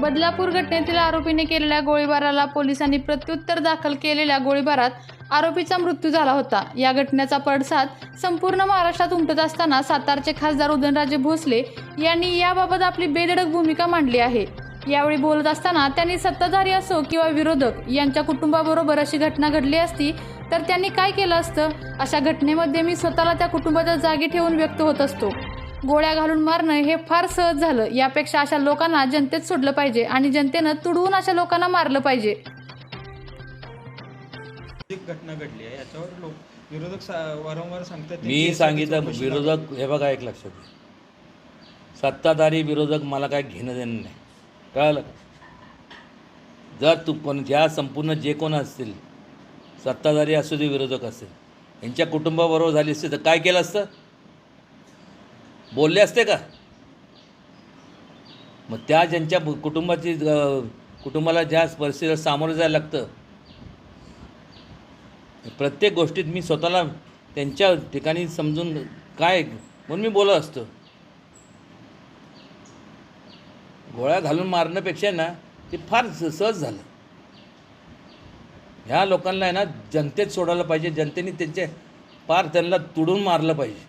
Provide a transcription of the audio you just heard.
बदलापूर घटनेतील आरोपीने केलेल्या गोळीबाराला पोलिसांनी प्रत्युत्तर दाखल केलेल्या गोळीबारात आरोपीचा मृत्यू झाला होता. या घटनेचा पडसाद संपूर्ण महाराष्ट्रात उमटत असताना सातारचे खासदार उदयनराजे भोसले यांनी याबाबत आपली बेधडक भूमिका मांडली आहे. यावेळी बोलत असताना त्यांनी सत्ताधारी असो किंवा विरोधक यांच्या कुटुंबाबरोबर अशी घटना घडली असती तर त्यांनी काय केलं असतं? अशा घटनेमध्ये मी स्वतःला त्या कुटुंबाच्या जागी ठेवून व्यक्त होत असतो. गोळ्या घालून मारणं हे फार सहज झालं. यापेक्षा अशा लोकांना जनतेत सोडलं पाहिजे आणि जनतेनं तुडवून अशा लोकांना मारलं पाहिजे. एक घटना घडली आहे. याच्यावर लोक विरोधक वारंवार सांगतात मी सांगितलं विरोधक हे बघा एक लक्षात घ्या. सत्ताधारी विरोधक मला काय घेणं देणं नाही. कळलं का? जर तू कोण ह्या संपूर्ण जे कोण असतील सत्ताधारी असू दे विरोधक असेल यांच्या कुटुंबाबरोबर झाली असते तर काय केलं असतं? बोलले असते का? मग त्या ज्यांच्या कुटुंबाची कुटुंबाला ज्या परिस्थितीला सामोरं जायला लागतं प्रत्येक गोष्टीत मी स्वतःला त्यांच्या ठिकाणी समजून काय म्हणून मी बोलत असतो. गोळ्या घालून मारण्यापेक्षा ना ते फार सहज झालं. ह्या लोकांना आहे ना जनतेत सोडायला पाहिजे जनतेने त्यांचे फार त्यांना तुडून मारलं पाहिजे.